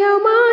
your mind.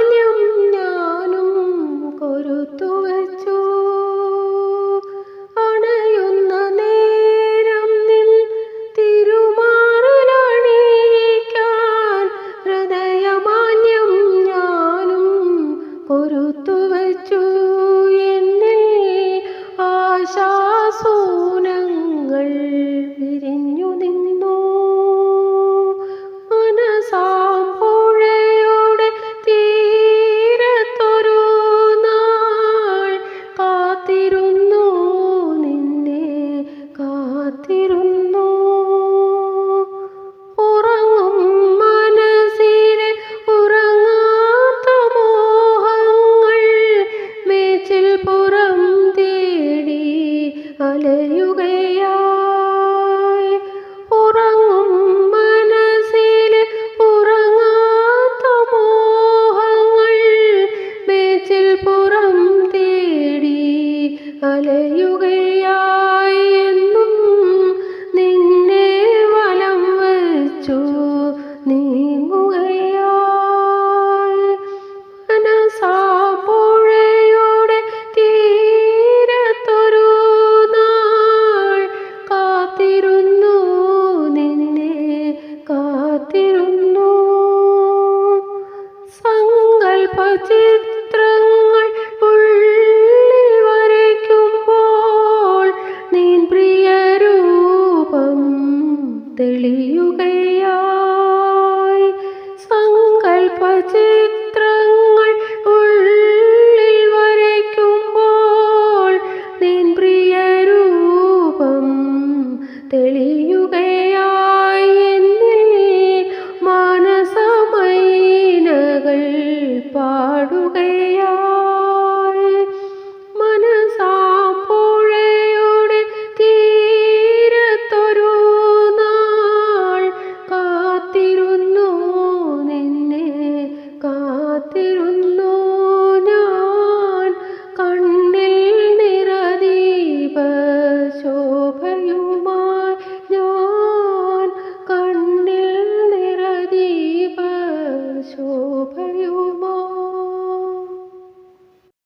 തെളിയുകയായി. സങ്കൽപ്പ ചിത്രങ്ങൾ ഉള്ളിൽ വരയ്ക്കുമ്പോൾ നിൻ പ്രിയ രൂപം തെളി കാത്തിരുന്നു.